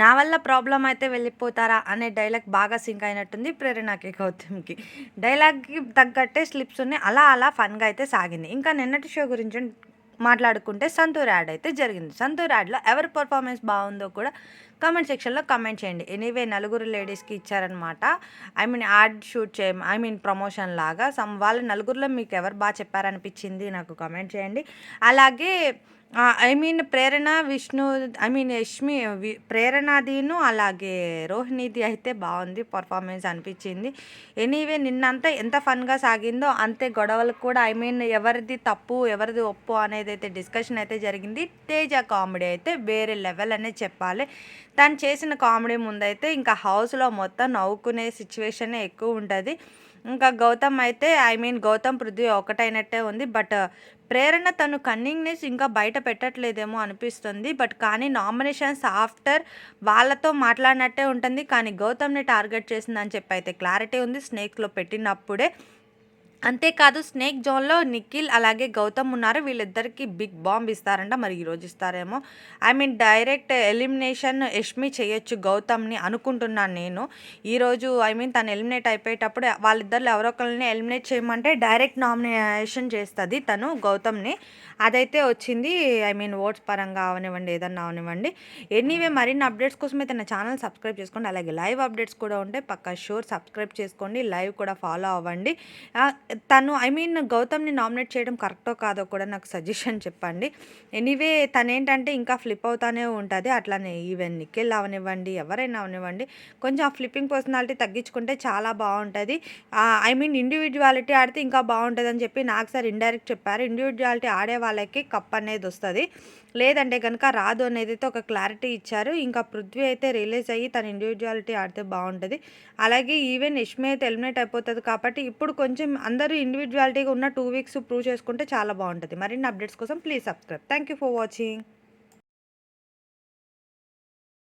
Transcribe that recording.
నా వల్ల ప్రాబ్లం అయితే వెళ్ళిపోతారా అనే డైలాగ్ బాగా సింక్ అయినట్టుంది ప్రేరణకి గౌతమ్కి. డైలాగ్కి తగ్గట్టే స్లిప్స్ ఉన్నాయి. అలా అలా ఫన్గా అయితే సాగింది. ఇంకా నిన్నటి షో గురించి మాట్లాడుకుంటే సంతూర్ యాడ్ అయితే జరిగింది. సంతూర్ యాడ్లో ఎవరి పర్ఫార్మెన్స్ బాగుందో కూడా కామెంట్ సెక్షన్లో కామెంట్ చేయండి. ఎనీవే నలుగురు లేడీస్కి ఇచ్చారనమాట ఐ మీన్ యాడ్ షూట్ చేయ ఐ మీన్ ప్రమోషన్ లాగా. సమ్ వాళ్ళ నలుగురిలో మీకు ఎవరు బాగా చెప్పారనిపించింది నాకు కామెంట్ చేయండి. అలాగే I mean Prerana Vishnu I mean Yashmi వి- ప్రేరణాదిను అలాగే రోహిణిది అయితే బాగుంది పర్ఫార్మెన్స్ అనిపించింది. ఎనీవే నిన్నంతా ఎంత ఫన్గా సాగిందో అంతే గొడవలు కూడా ఐ మీన్ ఎవరిది తప్పు ఎవరిది ఒప్పు అనేది అయితే డిస్కషన్ అయితే జరిగింది. తేజ కామెడీ అయితే వేరే లెవెల్ అనే చెప్పాలి. తను చేసిన కామెడీ ముందైతే ఇంకా హౌస్లో మొత్తం నవ్వుకునే సిచ్యువేషనే ఎక్కువ ఉంటుంది. ఇంకా గౌతమ్ అయితే ఐ మీన్ గౌతమ్ పృథ్వీ ఒకటైనట్టే ఉంది. బట్ ప్రేరణ తను కన్నింగ్నెస్ ఇంకా బయట పెట్టట్లేదేమో అనిపిస్తుంది. బట్ కానీ నామినేషన్స్ ఆఫ్టర్ వాళ్ళతో మాట్లాడినట్టే ఉంటుంది. కానీ గౌతమ్ని టార్గెట్ చేసిందని చెప్పి అయితే క్లారిటీ ఉంది. స్నేక్లో పెట్టినప్పుడే అంతేకాదు స్నేక్ జోన్లో నిఖిల్ అలాగే గౌతమ్ ఉన్నారు. వీళ్ళిద్దరికి బిగ్ బాంబ్ ఇస్తారంట మరి ఈరోజు ఇస్తారేమో. I mean direct elimination Yashmi చేయొచ్చు గౌతమ్ని అనుకుంటున్నాను నేను. ఈరోజు ఐ మీన్ తను ఎలిమినేట్ అయిపోయేటప్పుడు వాళ్ళిద్దరు ఎవరో ఒకరిని ఎలిమినేట్ చేయమంటే డైరెక్ట్ నామినేషన్ చేస్తుంది తను గౌతమ్ని. అదైతే వచ్చింది ఐ మీన్ ఓట్స్ పరంగా అవనివ్వండి ఏదన్నా అవనివ్వండి. ఎనీవే మరిన్ని అప్డేట్స్ కోసం అయితే నా ఛానల్ సబ్స్క్రైబ్ చేసుకోండి. అలాగే లైవ్ అప్డేట్స్ కూడా ఉంటే పక్కా షూర్ సబ్స్క్రైబ్ చేసుకోండి లైవ్ కూడా ఫాలో అవ్వండి. తను ఐ మీన్ గౌతమ్ని నామినేట్ చేయడం కరెక్టో కాదో కూడా నాకు సజెషన్ చెప్పండి. ఎనీవే తను ఏంటంటే ఇంకా ఫ్లిప్ అవుతానే ఉంటుంది. అట్లానే ఈవెన్ నిఖిల్ అవనివ్వండి ఎవరైనా అవనివ్వండి కొంచెం ఆ ఫ్లిప్పింగ్ పర్సనాలిటీ తగ్గించుకుంటే చాలా బాగుంటుంది. ఐ మీన్ ఇండివిజువాలిటీ ఆడితే ఇంకా బాగుంటుంది అని చెప్పి నాకు సార్ ఇండైరెక్ట్ చెప్పారు. ఇండివిజువాలిటీ ఆడే వాళ్ళకి కప్ అనేది వస్తుంది. లేదంటే కనుక రాదు అనేది అయితే ఒక క్లారిటీ ఇచ్చారు. ఇంకా పృథ్వీ అయితే రిలీజ్ అయ్యి తన ఇండివిజువాలిటీ ఆడితే బాగుంటుంది. అలాగే ఈవెన్ యష్మి అయితే ఎలిమినేట్ అయిపోతుంది కాబట్టి ఇప్పుడు కొంచెం అందరూ ఇండివిజువాలిటీగా ఉన్న టూ వీక్స్ ప్రూవ్ చేసుకుంటే చాలా బాగుంటుంది. మరిన్ని అప్డేట్స్ కోసం please subscribe thank you for watching